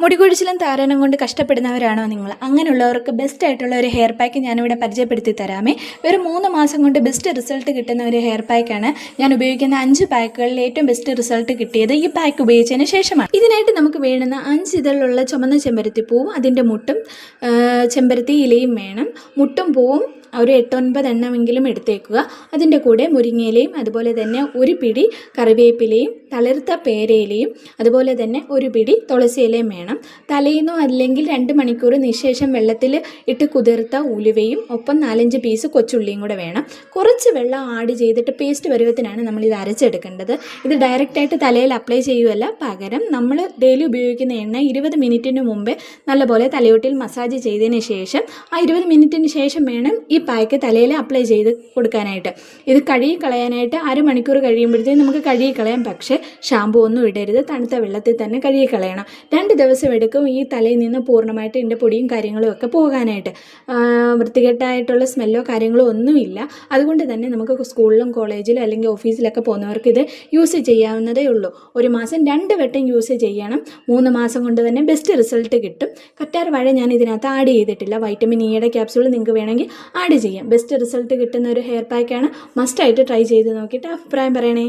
മുടികൊഴിച്ചിലും താരനും കൊണ്ട് കഷ്ടപ്പെടുന്നവരാണോ നിങ്ങൾ? അങ്ങനെയുള്ളവർക്ക് ബെസ്റ്റ് ആയിട്ടുള്ള ഒരു ഹെയർ പാക്ക് ഞാനിവിടെ പരിചയപ്പെടുത്തി തരാമേ. ഒരു മൂന്ന് മാസം കൊണ്ട് ബെസ്റ്റ് റിസൾട്ട് കിട്ടുന്ന ഒരു ഹെയർ പാക്കാണ് ഞാൻ ഉപയോഗിക്കുന്ന അഞ്ച് പാക്കുകളിൽ ഏറ്റവും ബെസ്റ്റ് റിസൾട്ട് കിട്ടിയത് ഈ പാക്ക് ഉപയോഗിച്ചതിന് ശേഷമാണ്. ഇതിനായിട്ട് നമുക്ക് വേണ്ടുന്ന അഞ്ച് ഇതളുള്ള ചുമന്ന ചെമ്പരത്തി പൂവും അതിന്റെ മുട്ടും ചെമ്പരത്തി ഇലയും വേണം. മുട്ടും പൂവും ഒരു എട്ടൊൻപത് എണ്ണമെങ്കിലും എടുത്തേക്കുക. അതിന്റെ കൂടെ മുരിങ്ങയിലയും അതുപോലെ തന്നെ ഒരു പിടി കറിവേപ്പിലയും തളിർത്ത പേരയിലയും അതുപോലെ തന്നെ ഒരു പിടി തുളസി ഇലയും വേണം. തലേന്നോ അല്ലെങ്കിൽ രണ്ട് മണിക്കൂർ നിശേഷം വെള്ളത്തിൽ ഇട്ട് കുതിർത്ത ഉലുവയും ഒപ്പം നാലഞ്ച് പീസ് കൊച്ചുള്ളിയും കൂടെ വേണം. കുറച്ച് വെള്ളം ആഡ് ചെയ്തിട്ട് പേസ്റ്റ് പരുവത്തിനാണ് നമ്മൾ ഇത് അരച്ചെടുക്കേണ്ടത്. ഇത് ഡയറക്റ്റായിട്ട് തലയിൽ അപ്ലൈ ചെയ്യുമല്ല പകരം നമ്മൾ ഡെയിലി ഉപയോഗിക്കുന്ന എണ്ണ ഇരുപത് മിനിറ്റിന് മുമ്പേ നല്ലപോലെ തലയോട്ടിൽ മസാജ് ചെയ്തതിന് ശേഷം ആ ഇരുപത് മിനിറ്റിന് ശേഷം വേണം ഈ പായ്ക്ക് തലയിൽ അപ്ലൈ ചെയ്ത് കൊടുക്കാനായിട്ട്. ഇത് കഴുകി കളയാനായിട്ട് അരമണിക്കൂർ കഴിയുമ്പോഴത്തേക്കും നമുക്ക് കഴുകി കളയാം. പക്ഷേ ഷാമ്പു ഒന്നും ഇടരുത്. തണുത്ത വെള്ളത്തിൽ തന്നെ കഴുകി കളയണം. രണ്ട് ദിവസം എടുക്കും ഈ തലയിൽ നിന്ന് പൂർണമായിട്ട് ഇതിന്റെ പൊടിയും കാര്യങ്ങളും ഒക്കെ പോകാനായിട്ട്. വൃത്തികെട്ടായിട്ടുള്ള സ്മെല്ലോ കാര്യങ്ങളോ ഒന്നുമില്ല. അതുകൊണ്ട് തന്നെ നമുക്ക് സ്കൂളിലും കോളേജിലും അല്ലെങ്കിൽ ഓഫീസിലൊക്കെ പോകുന്നവർക്ക് ഇത് യൂസ് ചെയ്യാവുന്നതേ ഉള്ളൂ. ഒരു മാസം രണ്ട് വട്ടം യൂസ് ചെയ്യണം. മൂന്ന് മാസം കൊണ്ട് തന്നെ ബെസ്റ്റ് റിസൾട്ട് കിട്ടും. കറ്റാർ വാഴ ഞാൻ ഇതിനകത്ത് ആഡ് ചെയ്തിട്ടില്ല. വൈറ്റമിൻ ഇയുടെ ക്യാപ്സ്യൂൾ നിങ്ങൾക്ക് വേണമെങ്കിൽ ആഡ് ചെയ്യാം. ബെസ്റ്റ് റിസൾട്ട് കിട്ടുന്ന ഒരു ഹെയർ പാക്കാണ് മസ്റ്റായിട്ട് ട്രൈ ചെയ്ത് നോക്കിയിട്ട് അഭിപ്രായം പറയണേ.